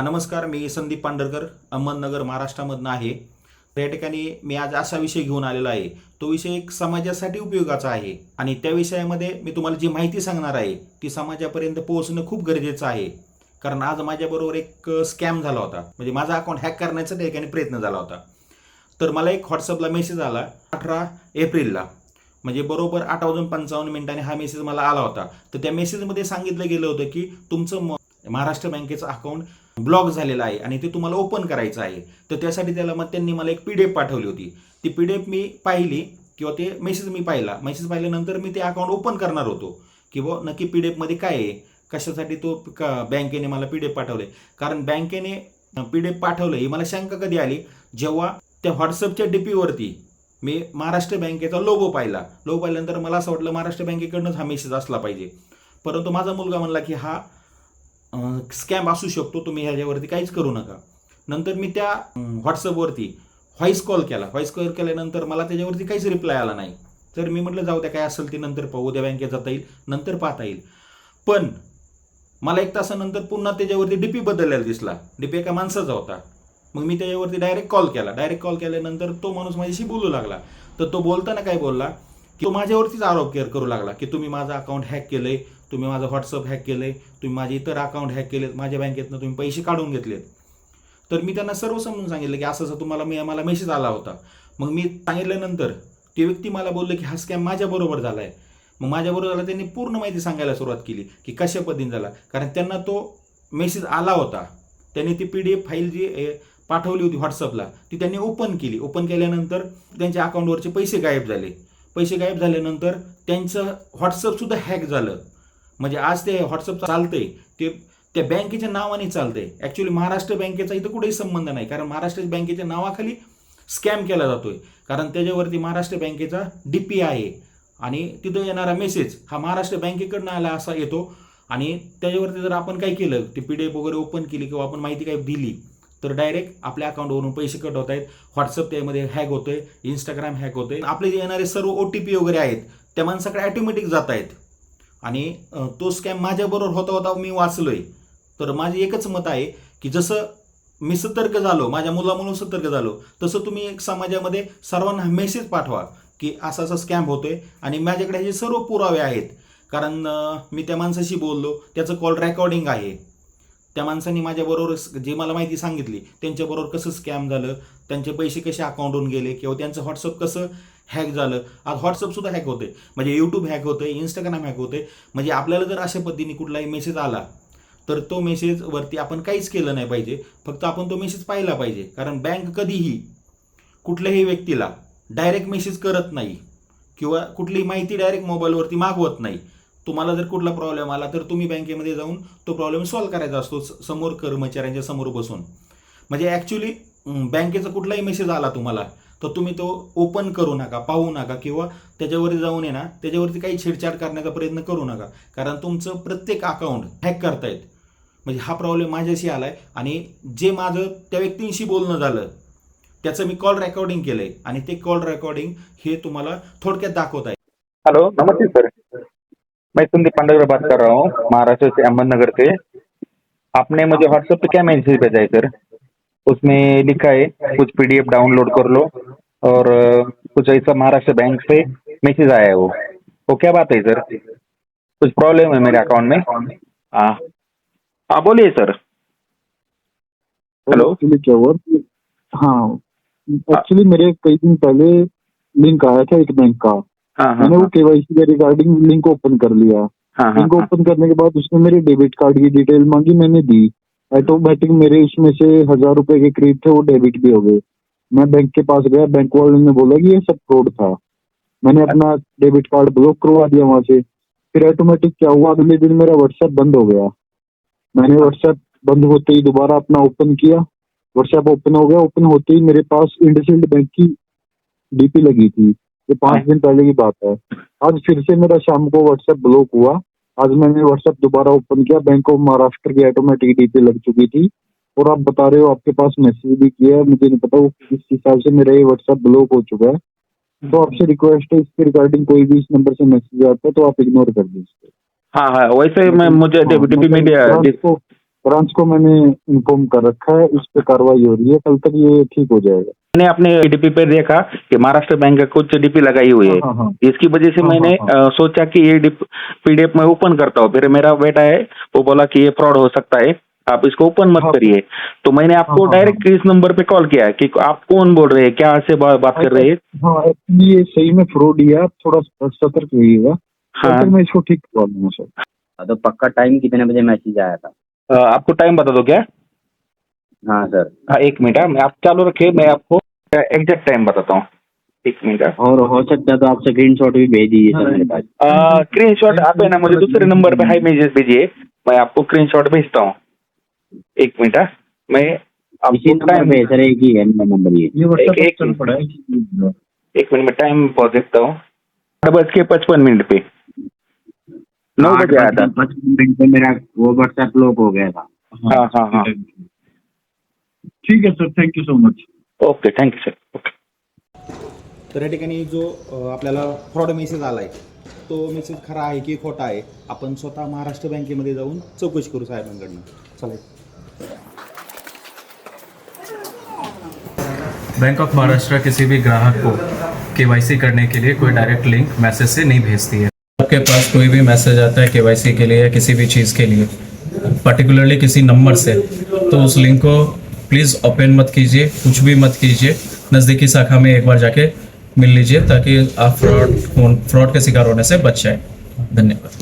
नमस्कार मी संदीप पांढरकर अहमदनगर महाराष्ट्रामधनं आहे. तर या ठिकाणी मी आज असा विषय घेऊन आलेलो आहे. तो विषय एक समाजासाठी उपयोगाचा आहे आणि त्या विषयामध्ये मी तुम्हाला जी माहिती सांगणार आहे ती समाजापर्यंत पोहोचणं खूप गरजेचं आहे. कारण आज माझ्याबरोबर एक स्कॅम झाला होता. म्हणजे माझा अकाउंट हॅक करण्याचा त्या ठिकाणी प्रयत्न झाला होता. तर मला एक व्हॉट्सअपला मेसेज आला अठरा एप्रिलला. म्हणजे बरोबर आठ वाजून पंचावन्न मिनिटांनी हा मेसेज मला आला होता. तर त्या मेसेजमध्ये सांगितलं गेलं होतं की तुमचं म- महाराष्ट्र बँकेचं अकाउंट ब्लॉक झालेलं आहे आणि ते तुम्हाला ओपन करायचं आहे. तर त्यासाठी त्याला मग त्यांनी मला एक पी डी एफ पाठवली होती. ती पी डी एफ मी पाहिली किंवा ते मेसेज मी पाहिला. मेसेज पाहिल्यानंतर मी ते अकाउंट ओपन करणार होतो. की बुवा नक्की पी डी एफमध्ये काय आहे? कशासाठी तो का बँकेने मला पी डी एफ पाठवले कारण बँकेने पी डी एफ पाठवलं ही मला शंका कधी आली? जेव्हा त्या व्हॉट्सअपच्या डी पीवरती मी महाराष्ट्र बँकेचा लोगो पाहिला. लोगो पाहिल्यानंतर मला असं वाटलं महाराष्ट्र बँकेकडनंच हा मेसेज असला पाहिजे. परंतु माझा मुलगा म्हणला की हा स्कॅम असू शकतो तुम्ही ह्याच्यावरती काहीच करू नका. नंतर मी त्या व्हॉट्सअपवरती व्हॉईस कॉल केला. व्हॉईस कॉल केल्यानंतर मला त्याच्यावरती काहीच रिप्लाय आला नाही. तर मी म्हटलं जाऊ द्या काय असेल ते नंतर पाहू. उद्या बँकेत जाता येईल नंतर पाहता येईल. पण मला एक तासानंतर पुन्हा त्याच्यावरती डीपी बदललेला दिसला. डीपी एका माणसाचा होता. मग मी त्याच्यावरती डायरेक्ट कॉल केला. डायरेक्ट कॉल केल्यानंतर तो माणूस माझ्याशी बोलू लागला. तर तो बोलताना काय बोलला की तो माझ्यावरतीच आरोप केअर करू लागला की तुम्ही माझा अकाउंट हॅक केलंय तुम्ही माझं व्हॉट्सअप हॅक केलं आहे तुम्ही माझे इतर अकाउंट हॅक केलेत माझ्या बँकेतनं तुम्ही पैसे काढून घेतलेत. तर मी त्यांना सर्व समजून सांगितलं की असं असं तुम्हाला मी मला मेसेज आला होता. मग मी सांगितल्यानंतर ते व्यक्ती मला बोलले की हा स्कॅम माझ्याबरोबर झाला आहे मग माझ्याबरोबर झाला त्यांनी पूर्ण माहिती सांगायला सुरुवात केली की कशा पद्धतीने झाला. कारण त्यांना तो मेसेज आला होता. त्यांनी ती पी डी एफ फाईल जी पाठवली होती व्हॉट्सअपला ती त्यांनी ओपन केली. ओपन केल्यानंतर त्यांच्या अकाउंटवरचे पैसे गायब झाले. पैसे गायब झाल्यानंतर त्यांचं व्हॉट्सअपसुद्धा हॅक झालं. म्हणजे आज ते व्हॉट्सअप चालतंय ते त्या बँकेच्या नावाने चालतंय. ॲक्च्युली महाराष्ट्र बँकेचा इथं कुठेही संबंध नाही कारण महाराष्ट्र बँकेच्या नावाखाली स्कॅम केला जातोय. कारण त्याच्यावरती महाराष्ट्र बँकेचा डी पी आहे. आणि तिथं येणारा मेसेज हा महाराष्ट्र बँकेकडनं आला असा येतो. आणि त्याच्यावरती जर आपण काय केलं ती पी डी एफ वगैरे ओपन केली किंवा आपण माहिती काही दिली तर डायरेक्ट आपल्या अकाउंटवरून पैसे कट होत आहेत. व्हॉट्सअप त्यामध्ये हॅक होतोय इंस्टाग्राम हॅक होतोय. आपले जे येणारे सर्व ओ टी पी वगैरे आहेत त्या माणसाकडे ॲटोमॅटिक जात आहेत. आणि तो स्कॅम माझ्याबरोबर होता होता मी वाचलोय. तर माझे एकच मत आहे की जसं मी सतर्क झालो माझ्या मुलामुळे सतर्क झालो तसं तुम्ही एक समाजामध्ये सर्वांना मेसेज पाठवा की असा असा स्कॅम होतोय आणि माझ्याकडे ह्याचे सर्व पुरावे आहेत कारण मी त्या माणसाशी बोललो त्याचं कॉल रेकॉर्डिंग आहे. त्या माणसाने माझ्याबरोबर जे मला माहिती सांगितली त्यांच्याबरोबर कसं स्कॅम झालं त्यांचे पैसे कसे अकाउंटवरून गेले किंवा त्यांचं व्हॉट्सअप कसं हॅक झालं. आज व्हॉट्सअप सुद्धा हॅक होते म्हणजे यूट्यूब हॅक होते इंस्टाग्राम हॅक होते म्हणजे आपल्याला जर अशा पद्धतीने कुठलाही मेसेज आला तर तो मेसेजवरती आपण काहीच केलं नाही पाहिजे. फक्त आपण तो मेसेज पाहिला पाहिजे. कारण बँक कधीही कुठल्याही व्यक्तीला डायरेक्ट मेसेज करत नाही किंवा कुठलीही माहिती डायरेक्ट मोबाईलवरती मागवत नाही. तुम्हाला जर कुठला प्रॉब्लेम आला तर तुम्ही बँकेमध्ये जाऊन तो प्रॉब्लेम सॉल्व्ह करायचा असतो समोर कर्मचाऱ्यांच्या समोर बसून. म्हणजे ॲक्च्युली बँकेचा कुठलाही मेसेज आला तुम्हाला तर तुम्ही तो ओपन करू नका पाहू नका किंवा त्याच्यावर जाऊन येणार ना त्याच्यावरती काही छेडछाड करण्याचा प्रयत्न करू नका. कारण तुमचं प्रत्येक अकाउंट हॅक करतायत. म्हणजे हा प्रॉब्लेम माझ्याशी आलाय आणि जे माझं त्या व्यक्तींशी बोलणं झालं त्याचं मी कॉल रेकॉर्डिंग केलंय आणि ते कॉल रेकॉर्डिंग हे तुम्हाला थोडक्यात दाखवत आहे. हॅलो नमस्ते सर मैं संदीप पांडगर बात कर रहा हूँ. महाराष्ट्र से अहमदनगर से आपने मुझे व्हाट्सएप पे क्या मैसेज भेजा है सर उसमें लिखा है कुछ पीडीएफ डाउनलोड कर लो। और कुछ ऐसा महाराष्ट्र बैंक से मैसेज आया है वो। वो क्या बात है सर कुछ प्रॉब्लम है मेरे अकाउंट में? हाँ। हाँ बोलिए सर हेलो एक्चुअली क्या हुआ? हाँ। एक्चुअली मेरे कई दिन पहले लिंक आया था एक बैंक का। हाँ हाँ मैंने वो केवाईसी के रिगार्डिंग लिंक ओपन कर लिया। हाँ हाँ लिंक ओपन करने के बाद उसने मेरे डेबिट कार्ड की डिटेल मांगी मैंने दी। ऑटोमेटिक मेरे उसमें से हज़ार रुपए के करीब थे वो डेबिट भी हो गए। मैं बैंक के पास गया बैंक वाले ने बोला कि ये सब फ्रॉड था। मैंने अपना डेबिट कार्ड ब्लॉक करवा दिया वहाँ से। फिर ऑटोमेटिक क्या हुआ? अगले दिन मेरा व्हाट्सएप बंद हो गया। मैंने व्हाट्सएप बंद होते ही दोबारा अपना ओपन किया। व्हाट्सएप ओपन हो गया। ओपन होते ही मेरे पास इंडसइंड बैंक की डीपी लगी थी। ये पाँच दिन पहले की बात है। आज फिर से मेरा शाम को व्हाट्सएप ब्लॉक हुआ। आज मैंने व्हाट्सएप दोबारा ओपन किया। बैंक ऑफ़ महाराष्ट्र की ऑटोमेटिक डीपी लग चुकी थी। और आप बता रहे हो आपके पास मैसेज भी किया है मुझे नहीं पता वो किस हिसाब से मेरा ये व्हाट्सएप ब्लॉक हो चुका है। तो आपसे रिक्वेस्ट है इसके रिगार्डिंग कोई भी इस नंबर से मैसेज आता है तो आप इग्नोर कर दीजिए। हाँ हाँ वैसे मैं मुझे हाँ, डीपी मतलब मीडिया ब्रांच को मैंने इन्फॉर्म कर रखा है इस पे कार्रवाई हो रही है कल तक ये ठीक हो जाएगा। मैंने अपने डीपी पे देखा कि महाराष्ट्र बैंक का कुछ डीपी लगाई हुई है। हाँ हाँ इसकी वजह से हाँ, मैंने हाँ, सोचा कि ये पीडीएफ में ओपन करता हूँ। फिर मेरा बेटा है वो बोला कि ये फ्रॉड हो सकता है। आप इसको ओपन मत हाँ। करिए। तो मैंने आपको हाँ, हाँ, डायरेक्ट इस नंबर पे कॉल किया कि आप कौन बोल रहे हैं? क्या से बा, बात कर रहे हैं? हाँ ये सही में फ्रॉड ही है। थोड़ा सतर्क रहिएगा। हाँ। मैं इसको ठीक करवा दूँगा सर हाँ, तो पक्का टाइम कितने बजे मैसेज आया था? आपको टाइम बता दो क्या? हाँ सर हाँ एक मिनट हाँ, मैं आप चालू रखिए मैं आपको एग्जैक्ट टाइम बताता हूँ। एक मिनट हाँ। और हो सकता है तो आप स्क्रीन शॉट भी भेज दीजिए सर मेरे पास। स्क्रीन शॉट आप है ना मुझे दूसरे नंबर पे हाई मैसेज भेजिए। मैं आपको स्क्रीन शॉट भेजता हूँ। एक मिनट हाँ, मैं आपको नंबर टाइम सर एक ही है मेरा नंबर ये। ये एक- व्हाट्सएप एक- चल पड़ा है एक मिनट में टाइम पहुंच सकता हूँ। आठ बज के पचपन मिनट पे। नौ बजे आया था। पचपन मिनट पे मेरा वो व्हाट्सएप लॉक हो गया था। हाँ हाँ हाँ। ठीक है sir thank you so much okay thank you sir okay तर या ठिकाणी जो अ, आपल्याला फ्रॉड मेसेज आला आहे तो मेसेज खरा आहे की खोटा आहे? आपण स्वतः महाराष्ट्र बँकेमध्ये जाऊन चौकशी करू साहेबांकडनं. चला बैंक ऑफ़ महाराष्ट्र किसी भी ग्राहक को केवाईसी करने के लिए कोई डायरेक्ट लिंक मैसेज से नहीं भेजती है। आपके पास कोई भी मैसेज आता है केवाईसी के लिए या किसी भी चीज़ के लिए पर्टिकुलरली किसी नंबर से तो उस लिंक को प्लीज़ ओपन मत कीजिए, कुछ भी मत कीजिए, नज़दीकी शाखा में एक बार जाके मिल लीजिए ताकि आप फ्रॉड फ्रॉड के शिकार होने से बच जाए। धन्यवाद।